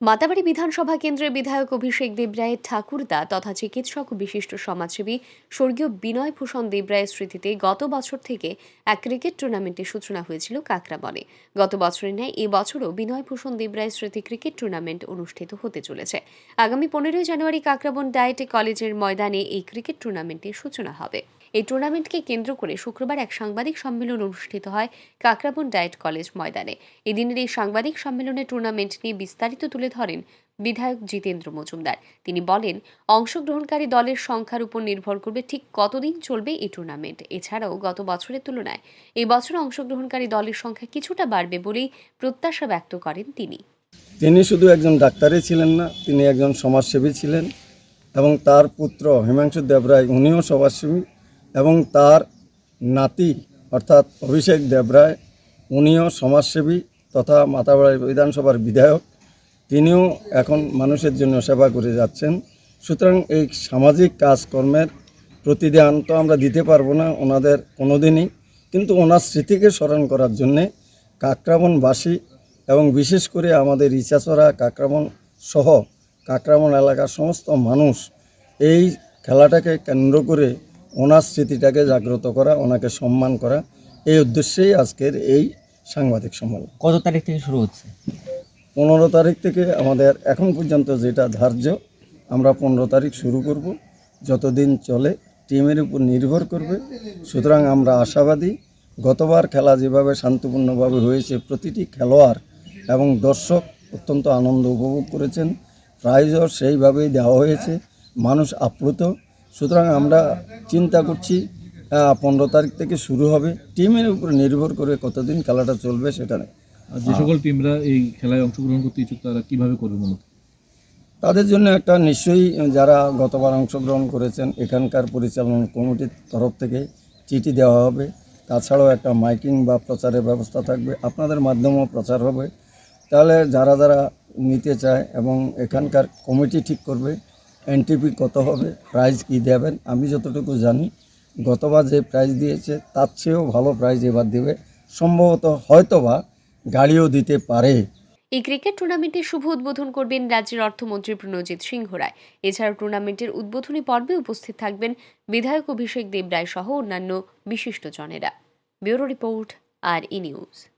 মাতাবাড়ি বিধানসভা কেন্দ্রের বিধায়ক অভিষেক দেবরায়ের ঠাকুরদা তথা চিকিৎসক বিশিষ্ট সমাজসেবী স্বর্গীয় বিনয় ভূষণ দেবরায়ের স্মৃতিতে গত বছর থেকে এক ক্রিকেট টুর্নামেন্টের সূচনা হয়েছিল কাকরাবনে গত বছরের ন্যায় এই বছরও বিনয় ভূষণ দেবরায়ের স্মৃতি ক্রিকেট টুর্নামেন্ট অনুষ্ঠিত হতে চলেছে। আগামী পনেরোই জানুয়ারি কাকরাবন ডায়েটে কলেজের ময়দানে এই ক্রিকেট টুর্নামেন্টের সূচনা হবে। এই টুর্নামেন্টকে কেন্দ্র করে শুক্রবার এক সাংবাদিক সম্মেলন অনুষ্ঠিত হয় কাকরাবন ডায়েট কলেজ ময়দানে। এদিনের এই সাংবাদিক সম্মেলনে টুর্নামেন্ট নিয়ে বিস্তারিত তুলে ধরেন বিধায়ক জিতেন্দ্র মজুমদার। তিনি বলেন, অংশগ্রহণকারী দলের সংখ্যার উপর নির্ভর করবে ঠিক কতদিন চলবে এই টুর্নামেন্ট এছাড়াও গত বছরের তুলনায় এই বছর অংশগ্রহণকারী দলের সংখ্যা কিছুটা বাড়বে বলেই প্রত্যাশা ব্যক্ত করেন তিনি। তিনি শুধু একজন ডাক্তারই ছিলেন না, তিনি একজন সমাজসেবী ছিলেন এবং তার পুত্র হিমাংশু দেবরায়, উনিও সমাজসেবী এবং তার নাতি অর্থাৎ অভিষেক দেবরায়, উনিও সমাজসেবী তথা মাতাবাড়ি বিধানসভার বিধায়ক। তিনিও এখন মানুষের জন্য সেবা করে যাচ্ছেন। সুতরাং এই সামাজিক কাজকর্মের প্রতিদান তো আমরা দিতে পারব না, ওনাদের কোনোদিনই। কিন্তু ওনার স্মৃতিকে স্মরণ করার জন্যে কাকরাবনবাসী এবং বিশেষ করে আমাদের ইচাচড়া কাকরাবন সহ কাকরাবন এলাকার সমস্ত মানুষ এই খেলাটাকে কেন্দ্র করে ওনার স্মৃতিটাকে জাগ্রত করা, ওনাকে সম্মান করা, এই উদ্দেশ্যেই আজকের এই সাংবাদিক সম্মেলন। কত তারিখ থেকে শুরু হচ্ছে? পনেরো তারিখ থেকে আমাদের এখন পর্যন্ত যেটা ধার্য, আমরা পনেরো তারিখ শুরু করব। যতদিন চলে, টিমের উপর নির্ভর করবে। সুতরাং আমরা আশাবাদী, গতবার খেলা যেভাবে শান্তিপূর্ণভাবে হয়েছে, প্রতিটি খেলোয়াড় এবং দর্শক অত্যন্ত আনন্দ উপভোগ করেছেন। প্রাইজও সেইভাবেই দেওয়া হয়েছে, মানুষ আপ্লুত। সুতরাং আমরা চিন্তা করছি পনেরো তারিখ থেকে শুরু হবে। টিমের উপর নির্ভর করে কতদিন খেলাটা চলবে সেটা নেই যে সকল টিমরা এই খেলায় অংশগ্রহণ করতে ইচ্ছুক তারা কীভাবে করবে মূলত? তাদের জন্য একটা নিশ্চয়ই যারা গতবার অংশগ্রহণ করেছেন এখানকার পরিচালনা কমিটির তরফ থেকে চিঠি দেওয়া হবে। তাছাড়াও একটা মাইকিং বা প্রচারের ব্যবস্থা থাকবে। আপনাদের মাধ্যমেও প্রচার হবে। তাহলে যারা যারা নিতে চায় এবং এখানকার কমিটি ঠিক করবে এনটিপি কত হবে প্রাইজ কী দেবেন আমি যতটুকু জানি গতবার যে প্রাইজ দিয়েছে তার চেয়েও ভালো প্রাইজ এবার দেবে। সম্ভবত হয়তোবা গাড়িও দিতে পারে। এই ক্রিকেট টুর্নামেন্টের শুভ উদ্বোধন করবেন রাজ্যের অর্থমন্ত্রী প্রণজিৎ সিংহ রায় এছাড়াও টুর্নামেন্টের উদ্বোধনী পর্বে উপস্থিত থাকবেন বিধায়ক অভিষেক দেবরায় সহ অন্যান্য বিশিষ্টজনেরা। Bureau report, R E news.